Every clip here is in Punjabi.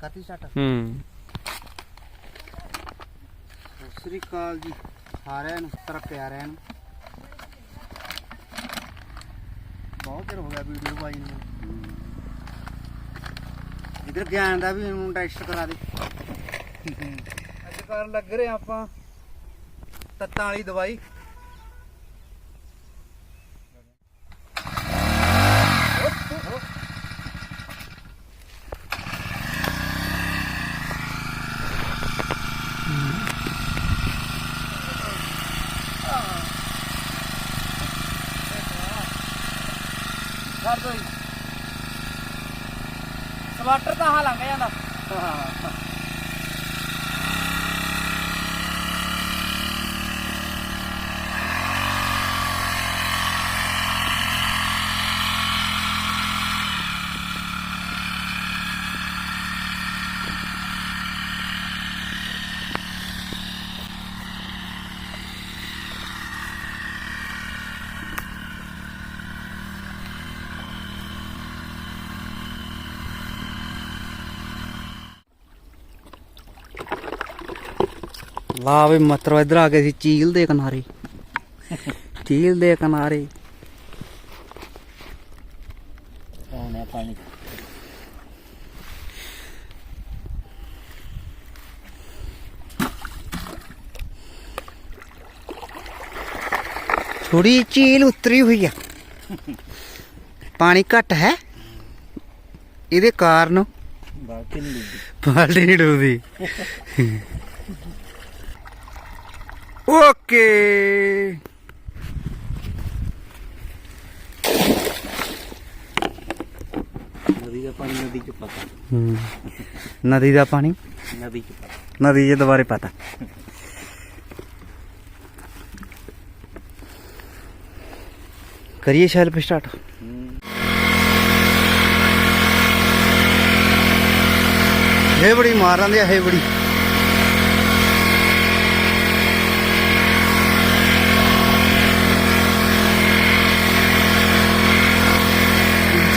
ਕਰਤੀ ਸਟਾਰਟ ਹੂੰ। ਸਤਿ ਸ੍ਰੀ ਅਕਾਲ ਜੀ ਸਾਰਿਆਂ ਨੂੰ ਤਰ ਪਿਆਰਿਆਂ ਨੂੰ। ਬਹੁਤ ਚਿਰ ਹੋ ਗਿਆ ਵੀਡੀਓ ਪਾਈ ਨੂੰ। ਇਧਰ ਗਿਆਨ ਦਾ ਵੀ ਇਹਨੂੰ ਟੈਸਟ ਕਰਾ ਦੇ। ਅੱਜ ਕਰਨ ਲੱਗ ਰਹੇ ਆਪਾਂ ਤੱਤਾਂ ਵਾਲੀ ਦਵਾਈ। ਕਰ ਦੋ ਜੀ। ਸਵਾਟਰ ਤਾਂ ਹਾਂ ਲੰਘ ਜਾਂਦਾ ਲਾ ਵੀ ਮਤਰੋ ਇਧਰ ਆ ਗਏ ਸੀ ਚੀਲ ਦੇ ਕਿਨਾਰੇ। ਚੀਲ ਦੇ ਕਿਨਾਰੇ। ਆਉਣਾ ਪਾਣੀ। ਥੋੜੀ ਚੀਲ ਉਤਰੀ ਹੋਈ ਆ। ਪਾਣੀ ਘੱਟ ਹੈ? ਇਹਦੇ ਕਾਰਨ ਬਾਕੀ ਨਹੀਂ ਡੁੱਬੀ ਬਾਲਟੀ ਨਹੀਂ ਡੁੱਬਦੀ। ਓਕੇ। ਨਦੀ ਦਾ ਪਾਣੀ ਨਦੀ ਚ ਪਤਾ। ਹੂੰ। ਨਦੀ ਦਾ ਪਾਣੀ? ਨਦੀ ਚ ਪਤਾ। ਨਦੀ ਦੇ ਦੁਬਾਰੇ ਪਤਾ। ਕਰੀਏ ਸ਼ੈਲਫ ਸਟਾਰਟ? ਇਹ ਬੜੀ ਮਾਰਾਂ ਦੇ ਇਹ ਬੜੀ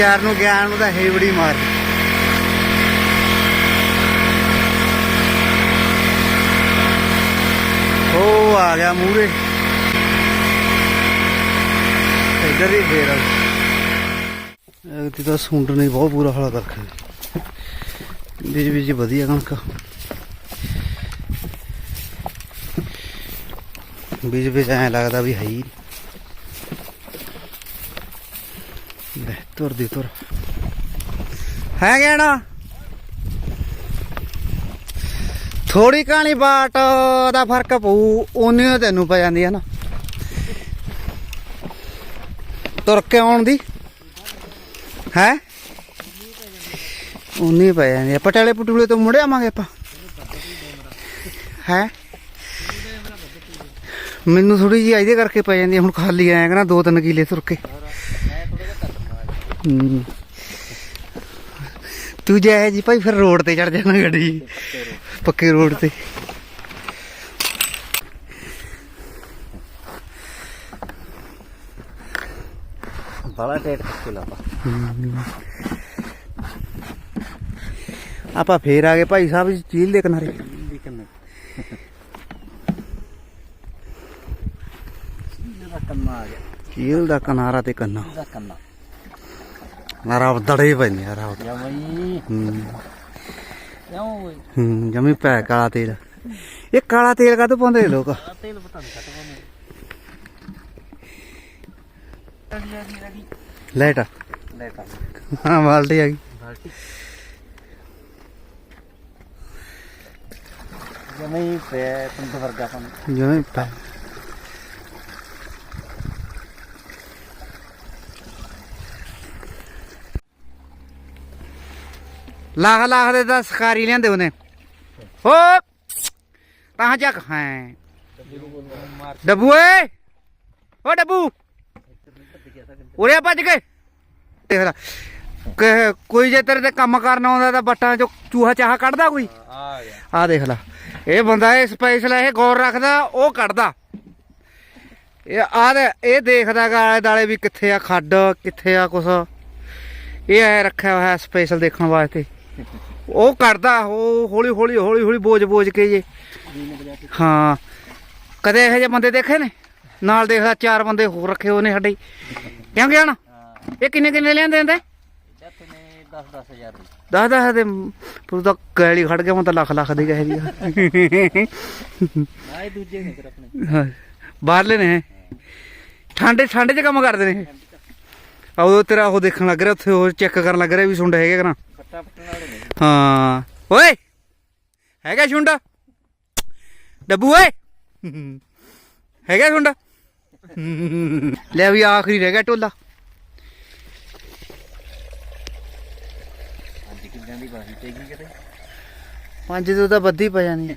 ਚਾਰ ਨੂੰ ਗਿਆਨ ਨੂੰ ਤਾਂ ਇਹ ਮਾਰ। ਉਹ ਆ ਗਿਆ ਮੂਰੇ ਇੱਧਰ ਹੀ ਫੇਰ ਇਹ ਤਾਂ ਸੁੰਡ ਨੇ ਬਹੁਤ ਬੁਰਾ ਹਾਲ ਕਰ ਰੱਖਿਆ। ਬੀਜ ਵਿੱਚ ਵਧੀਆ ਕਣਕ। ਬੀਜ ਵਿੱਚ ਐਂ ਲੱਗਦਾ ਵੀ ਹੈ ਹੀ ਨਹੀਂ। ਲੈ ਤੁਰ ਦੀ ਤੁਰ ਹੈ ਗਿਆ ਥੋੜੀ ਕਹਾਣੀ ਬਾਟ ਦਾ ਫ਼ਰਕ ਪਊ ਉਨੀ ਤੈਨੂੰ ਪੈ ਜਾਂਦੀ ਹੈ ਨਾ। ਤੁਰ ਕੇ ਆਉਣ ਦੀ। ਹੈ? ਉਨੀ ਪੈ ਜਾਂਦੀ ਹੈ। ਪਟਾਲੇ ਪਟੂਲੇ ਤੋਂ ਮੁੜ ਆਵਾਂਗੇ ਆਪਾਂ। ਹੈ? ਮੈਨੂੰ ਥੋੜੀ ਜਿਹੀ ਇਹਦੇ ਕਰਕੇ ਪੈ ਜਾਂਦੀ ਹੈ, ਹੁਣ ਖਾਲੀ ਆਇਆ ਕਿ ਨਾ ਦੋ ਤਿੰਨ ਕਿਲੇ ਤੁਰ ਕੇ। ਤੂੰ ਜਾਏ ਜੀ ਭਾਈ ਫਿਰ ਰੋਡ ਤੇ ਚੜ ਜਾਣਾ ਗੱਡੀ। ਪੱਕੇ ਰੋਡ ਤੇ। ਬੜਾ ਟੇਟ ਕਰਕੇ ਲਾਪਾ ਆਪਾਂ ਫੇਰ ਆ ਗਏ ਭਾਈ ਸਾਹਿਬ ਜੀ ਝੀਲ ਦੇ ਕਿਨਾਰੇ। ਦੀ ਝੀਲ ਦਾ ਕਿਨਾਰਾ ਤੇ ਕੰਨਾ। ਇਹਦਾ ਕੰਨਾ। ਨਾਰਾ ਦੜੇ ਪੈਂਦੇ ਆ ਰਾਵ ਯਾ ਬਈ ਹੂੰ। ਕਿਉਂ ਹੂੰ ਜਮੀ ਪੈ ਕਾਲਾ ਤੇਲ। ਇਹ ਕਾਲਾ ਤੇਲ ਕਾਹਤੋਂ ਪਾਉਂਦੇ ਲੋਕ? ਤੇਲ ਪਤਾ ਨਹੀਂ ਲਾਈਟ ਲੈ ਤਾ ਹਾਂ ਬਾਲਟੀ ਆ ਗਈ। ਬਾਲਟੀ। ਜਮਈ ਪੇ ਤੁੰਦ ਵਰਗਾ ਪਨ ਜਮੀ ਪੈ ਲਾਖ ਲਾਖ ਦੇ ਤਾਂ ਸਕਾਰੀ ਲਿਆਂਦੇ ਉਹਨੇ। ਹੋ ਤਾਂ ਚੱਕ। ਹੈ। ਡੱਬੂ ਓਏ! ਓ ਡੱਬੂ! ਉਰੇ ਭੱਜ ਗਏ ਦੇਖ ਲੈ। ਕੋਈ ਜੇ ਤੇਰੇ ਤੇ ਕੰਮ ਕਰਨ ਆਉਂਦਾ ਤਾਂ ਬੱਟਾਂ ਚੋਂ ਚੂਹਾ ਚਾਹਾ ਕੱਢਦਾ ਕੋਈ? ਆ ਦੇਖ ਲੈ। ਇਹ ਬੰਦਾ ਇਹ ਸਪੈਸ਼ਲ ਇਹ ਗੌਰ ਰੱਖਦਾ, ਉਹ ਕੱਢਦਾ। ਇਹ ਆ ਇਹ ਦੇਖਦਾ ਗਾ ਆਲੇ ਦਾਲੇ ਵੀ ਕਿੱਥੇ ਆ ਖੱਡ, ਕਿੱਥੇ ਆ ਕੁਛ। ਇਹ ਐ ਰੱਖਿਆ ਹੋਇਆ ਸਪੈਸ਼ਲ ਦੇਖਣ ਵਾਸਤੇ। ਉਹ ਕਰਦਾ, ਉਹ ਹੌਲੀ ਹੌਲੀ ਹੌਲੀ ਹੌਲੀ ਬੋਝ ਬੋਝ ਕੇ ਜੇ। ਹਾਂ। ਕਦੇ ਇਹੋ ਜਿਹੇ ਬੰਦੇ ਦੇਖੇ ਨੇ? ਨਾਲ ਦੇਖਦਾ ਚਾਰ ਬੰਦੇ ਹੋਰ ਰੱਖੇ ਹੋਏ ਨੇ ਸਾਡੇ। ਕਿਉਂ ਗਿਆ ਨਾ? ਇਹ ਕਿੰਨੇ ਕਿੰਨੇ ਲਿਆਂਦੇ ਹੁੰਦੇ? ਜੱਤ ਨੇ 10 10000 ਦੀ ਦਸ ਦਸ ਦੇ। ਤੂੰ ਤਾਂ ਗੈਲੀ ਖੜ ਗਿਆ, ਮੈਂ ਤਾਂ ਲੱਖ ਲੱਖ ਦੇ ਕਹੇ ਦੀ ਨਾ ਇਹ ਦੂਜੇ ਨੇ ਫਿਰ ਆਪਣੇ ਬਾਹਰਲੇ ਨੇ ਠੰਡੇ ਠੰਡੇ 'ਚ ਕੰਮ ਕਰਦੇ ਨੇ ਆ ਤੇਰਾ ਉਹ ਦੇਖਣ ਲੱਗ ਰਿਹਾ, ਉੱਥੇ ਉਹ ਚੈੱਕ ਕਰਨ ਲੱਗ ਰਿਹਾ ਵੀ ਸੁੰਡ ਹੈਗੇ ਕਿ ਫੱਟਣ ਵਾਲੇ ਹਾਂ। ਓਏ! ਹੈਗਾ ਛੁੰਡਾ ਡੱਬੂ ਓਏ! ਹੈਗਾ ਛੁੰਡਾ ਲੈ ਵੀ ਆਖਰੀ ਰਹਿ ਗਿਆ ਟੋਲਾ। ਅੱਜ ਕਿੱਲਿਆਂ ਦੀ ਬਾਹੀ ਪੈ ਗਈ ਕਿਤੇ? ਪੰਜ ਤੋਂ ਤਾਂ ਬੱਦੀ ਪੈ ਜਾਣੀ।